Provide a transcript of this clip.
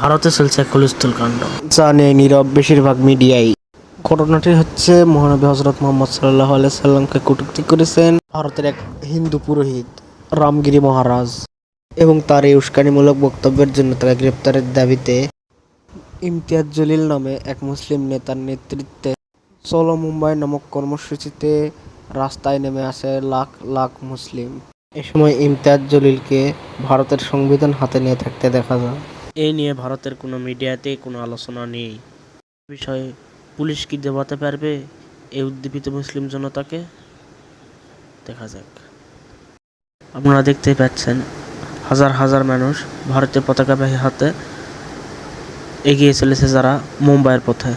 ভারতে চলছে খলিস্তুল কাণ্ড। যা নিয়ে নীরব বেশিরভাগ মিডিয়াই। ঘটনাটি হচ্ছে, মহানবী হজরত মোহাম্মদ সাল্লাহ সাল্লামকে কটূক্তি করেছেন ভারতের এক হিন্দু পুরোহিত, রামগিরি মহারাজ, এবং তার এই উস্কানিমূলক বক্তব্যের জন্য তারা গ্রেপ্তারের দাবিতে ইমতিয়াজ জলিল নামে এক মুসলিম নেতার নেতৃত্বে চলো মুম্বাই নামক কর্মসূচিতে রাস্তায় নেমে আসে লাখ লাখ মুসলিম। এ সময় ইমতিয়াজ জলিলকে ভারতের সংবিধান হাতে নিয়ে থাকতে দেখা যায়। এই নিয়ে ভারতের কোনো মিডিয়াতে কোনো আলোচনা নেই। বিষয়ে পুলিশ কি দেবাতে পারবে? এই উদ্দীপিত মুসলিম জনতাকে দেখা যাক। আপনারা দেখতে পাচ্ছেন, হাজার হাজার মানুষ ভারতের পতাকাবাহী হাতে এগিয়ে চলেছে যারা মুম্বাইয়ের পথে।